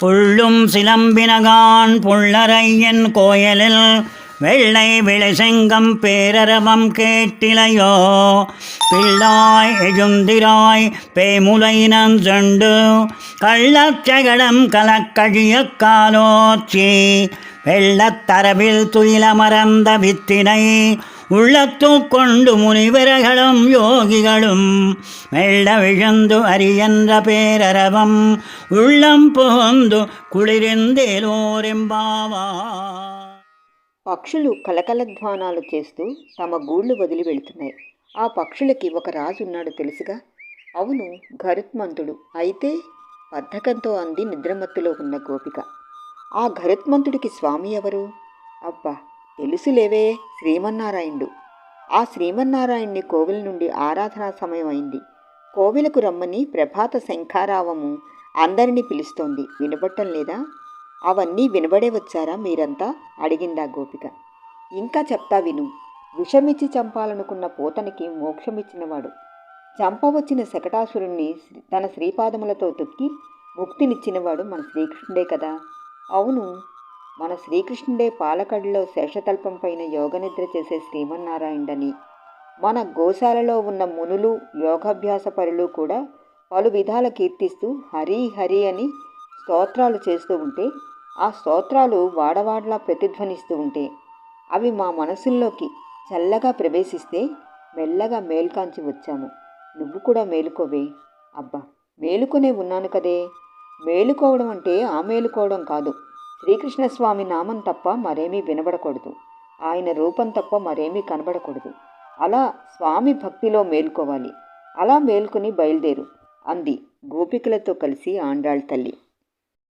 புள்ளும் சிலம்பினகான் புள்ளரையன் கோயலில் வெள்ளை விளைசெங்கம் பேரரவம் கேட்டிலையோ. பிள்ளாய் எழுந்திராய் பேமுலை நஞ்சண்டு கள்ளச்சகடம் கலக்கழிய காலோச்சி. வெள்ளத்தரவில் துயிலமர்ந்த வித்தினை ഉള്ളത്തുകൊണ്ടു മുനിവരകളും യോഗികളും വെള്ള വിഴന്തു അരിയന്ന പേരരവം ഉള്ളം പുഹന്തു കുളിരെന്തേലോരെമ്പാവാ. పక్షులు కలకలధ్వానాలు చేస్తూ తమ గూళ్ళు వదిలి వెళుతున్నాయి. ఆ పక్షులకి ఒక రాజు ఉన్నాడు తెలుసుగా? అవును గరుత్మంతుడు అయితే బద్ధకంతో అంది నిద్రమత్తులో ఉన్న గోపిక. ఆ గరుత్మంతుడికి స్వామి ఎవరు? అబ్బా తెలుసులేవే శ్రీమన్నారాయణుడు ఆ శ్రీమన్నారాయణ్ణి కోవిల నుండి ఆరాధనా సమయం అయింది కోవిలకు రమ్మని ప్రభాత శంఖారావము అందరినీ పిలుస్తోంది. వినబట్టం లేదా? అవన్నీ వినబడే వచ్చారా మీరంతా? అడిగిందా గోపిక. ఇంకా చెప్తా విను. విషమిచ్చి చంపాలనుకున్న పోతనికి మోక్షమిచ్చినవాడు. చంపవచ్చిన శకటాసురుణ్ణి తన శ్రీపాదములతో తొక్కి ముక్తినిచ్చినవాడు మన శ్రీకృష్ణుడే కదా. అవును. మన శ్రీకృష్ణుడే పాలకడిలో శేషతల్పం పైన యోగనిద్ర చేసే శ్రీమన్నారాయణుడని. మన గోశాలలో ఉన్న మునులు యోగాభ్యాస పరులు కూడా పలు విధాల కీర్తిస్తూ హరి హరి అని స్తోత్రాలు చేస్తూ ఉంటే ఆ స్తోత్రాలు వాడవాడలా ప్రతిధ్వనిస్తూ ఉంటే అవి మా మనసుల్లోకి చల్లగా ప్రవేశిస్తే మెల్లగా మేల్కాంచి వచ్చాము. నువ్వు కూడా మేలుకోవే. అబ్బా! మేలుకొనే ఉన్నాను కదే. మేలుకోవడం అంటే ఆ మేలుకోవడం కాదు. శ్రీకృష్ణస్వామి నామం తప్ప మరేమీ వినబడకూడదు. ఆయన రూపం తప్ప మరేమీ కనబడకూడదు. అలా స్వామి భక్తిలో మేల్కోవాలి. అలా మేల్కొని బయలుదేరు. అంది గోపికలతో కలిసి ఆండాళ్ తల్లి.